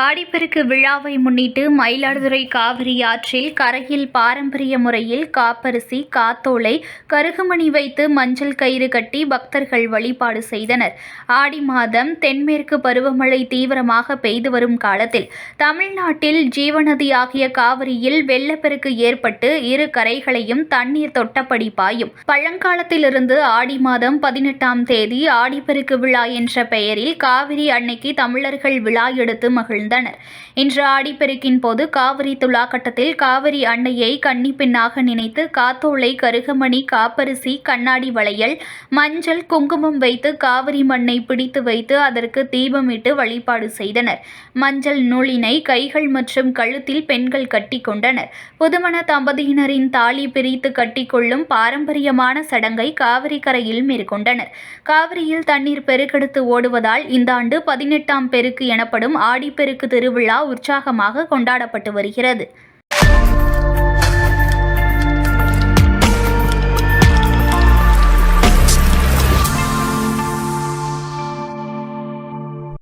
ஆடிப்பெருக்கு விழாவை முன்னிட்டு மயிலாடுதுறை காவிரி ஆற்றில் கரையில் பாரம்பரிய முறையில் காப்பரிசி காத்தோலை கருகுமணி வைத்து மஞ்சள் கயிறு கட்டி பக்தர்கள் வழிபாடு செய்தனர். ஆடி மாதம் தென்மேற்கு பருவமழை தீவிரமாக பெய்து வரும் காலத்தில் தமிழ்நாட்டில் ஜீவநதியாகிய காவிரியில் வெள்ளப்பெருக்கு ஏற்பட்டு இரு கரைகளையும் தண்ணீர் தொட்டபடி பாயும். பழங்காலத்திலிருந்து ஆடி மாதம் பதினெட்டாம் தேதி ஆடிப்பெருக்கு விழா என்ற பெயரில் காவிரி அன்னைக்கு தமிழர்கள் விழா எடுத்து மகிழ்ந்தனர். இன்று ஆடிப்பெருக்கின் போது காவிரி துலாக்கட்டத்தில் காவிரி அன்னையை கன்னிப்பின்னாக நினைத்து காத்தோளை கருகமணி காப்பரிசி கண்ணாடி வளையல் மஞ்சள் குங்குமம் வைத்து காவிரி மண்ணை பிடித்து வைத்து அதற்கு தீபமிட்டு வழிபாடு செய்தனர். மஞ்சள் நூலினை கைகள் மற்றும் கழுத்தில் பெண்கள் கட்டி கொண்டனர். புதுமண தம்பதியினரின் தாலி பிரித்து கட்டிக்கொள்ளும் பாரம்பரியமான சடங்கை காவிரி கரையில் மேற்கொண்டனர். காவிரியில் தண்ணீர் பெருக்கெடுத்து ஓடுவதால் இந்த ஆண்டு பதினெட்டாம் பெருக்கு எனப்படும் ஆடிப்பெருக்கு திருவிழா உற்சாகமாக கொண்டாடப்பட்டு வருகிறது.